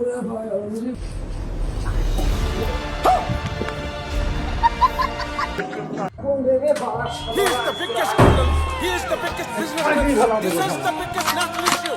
He is the biggest criminal. He is the biggest businessman. This is the biggest national issue.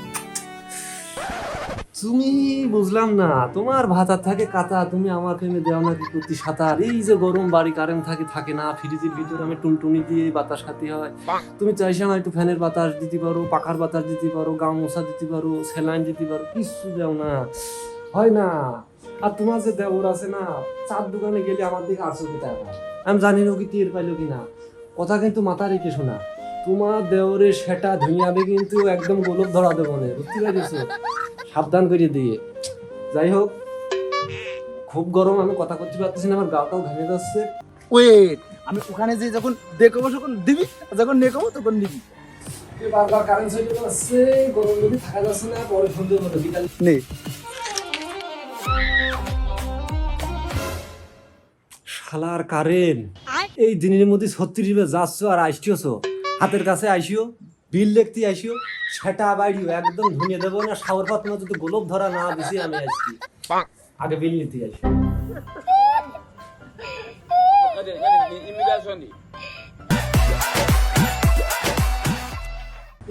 তুমি বুঝলাম না তোমার ভাতার থাকে কাতা তুমি আমার প্রেমে দেওয়া নাকি প্রতি সাঁতার এই যে গরম বাড়ি কারেন্ট থাকে থাকে না ফ্রিজের ভিতরে আমি টুনটুনি দিয়ে বাতাস খাতে হয়। তুমি চাইছো আমার একটু ফ্যানের বাতাস দিতে পারো পাখার বাতাস দিতে পারো গা মশা দিতে পারো স্যালাইন দিতে পারো কিচ্ছু দেও না। হয় না। আর তোমার যে দেওর আছে না চার দোকানে গেলে আমার দিকে আটশো কি টাকা। আমি জানি না কি টের পাইলো কিনা। কথা কিন্তু মাথা রেখে শোনা। তোমার দেওরে সেটা ধুইয়াবে কিন্তু একদম গোলক ধরা দেবো না বুঝতে পারছ? সাবধান করে দিয়ে। যাই হোক খুব গরম আমি কথা করতে পারতেছি না আমার গাটাও ঘেমে যাচ্ছে। ওয়েট আমি ওখানে যে যখন দেখব তখন দিবি যখন নেকবো তখন নিবি। বারবার কারেন্ট চলে যাচ্ছে গরম যদি থাকা যাচ্ছে না পরে ফোন দেবো বিকাল। নে। শালার কারেন্ট এই দিনের মধ্যে ছত্রিশ বার যাচ্ছ আর আইসিওছ হাতের কাছে আইসিও বিল দেখতে আইসিও সেটা বাইরিও একদম ধুনিয়ে দেবো না সাগর পাত মতো যদি গোলপ ধরা না দিছি আমি আসছি আগে বিল নিতে আসি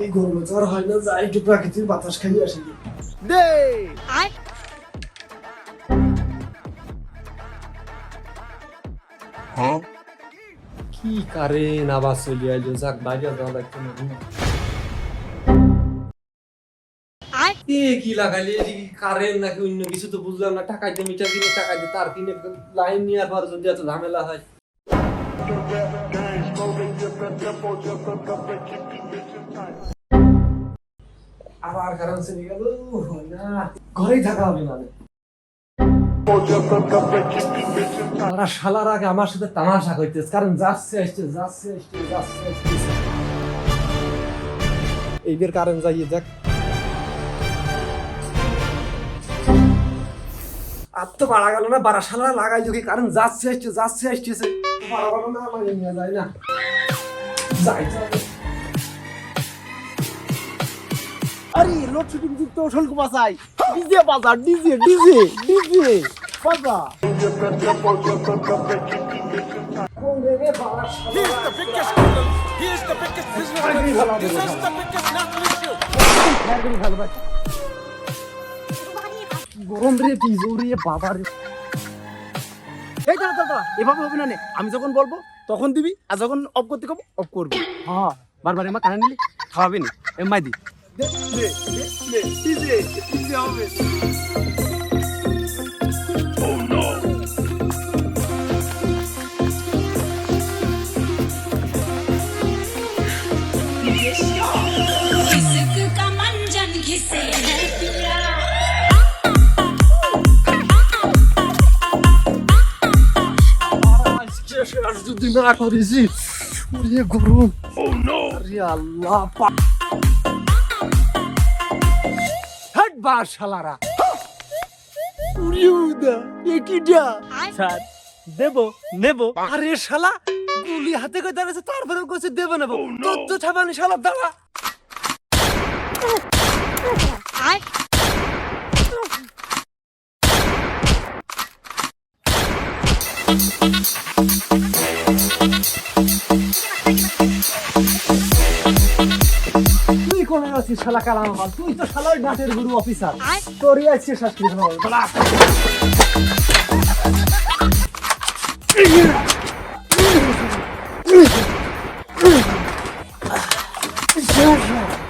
এই গরমে তো আর হয় না যাই একটু প্রাকৃতিক বাতাস খাই আসি। দে কি কারেন্ট আবার চলে আইলো যাক বাইরে যাওয়া লাগতো না এ কি লাগাইলে কারেন্ট নাকি অন্য কিছু তো বুঝলাম না টাকা দিয়ে মিটার কিনে টাকা দিয়ে তার কিনে লাইন নিয়ে পর যদি এত ঝামেলা হয় আবার কারেন্ট চলে গেল না ঘরেই থাকা হবে না তারা শালার আগে আমার সাথে তামাশা করতেছে। কারণ যাচ্ছে, আসছে যাচ্ছে আসছে, যাচ্ছে আসতেছে এইবার কারেন্ট যাইয়ে দেখ। আর তো বাড়া গেল না বাড়া শালা লাগাই যোগে কারণ যাচ্ছে, আসছে, যাচ্ছে গেল না যায় না। আরে লোডশেডিং যুক্ত শুল্ক বাঁচাই ডিজে বাজা ডিজে ডিজে ডিজে বাজা. গরম রে কি জোরে বাবা রে। এই দাঁড়া দাঁড়া দাঁড়া, এভাবে হবে না নে। আমি যখন বলব তখন দিবি আর যখন অফ করতে কব অফ করবি। হ্যাঁ বারবার এমা কানে নিলি খাওয়াবি না। এমাই দি Ahmet, bizi, bizi Ahmet. Oh no. Dünya bizi. Buraya gurum. Oh no. Ya Allah. বার শালারা উরিউদা একিডা স্যার দেব নেব। আরে শালা গুলি হাতে করে দাঁড়াচ্ছে তারপরে কইছে দেবে নেব। তোর তো ছাবানি শালা দাঁড়া। তুই কোন আছিস শালা কালাম আমার তুই তো শালা নাটের গুরু অফিসার তোরই আছিস শ্বাস কৃষ্ণ Yeah.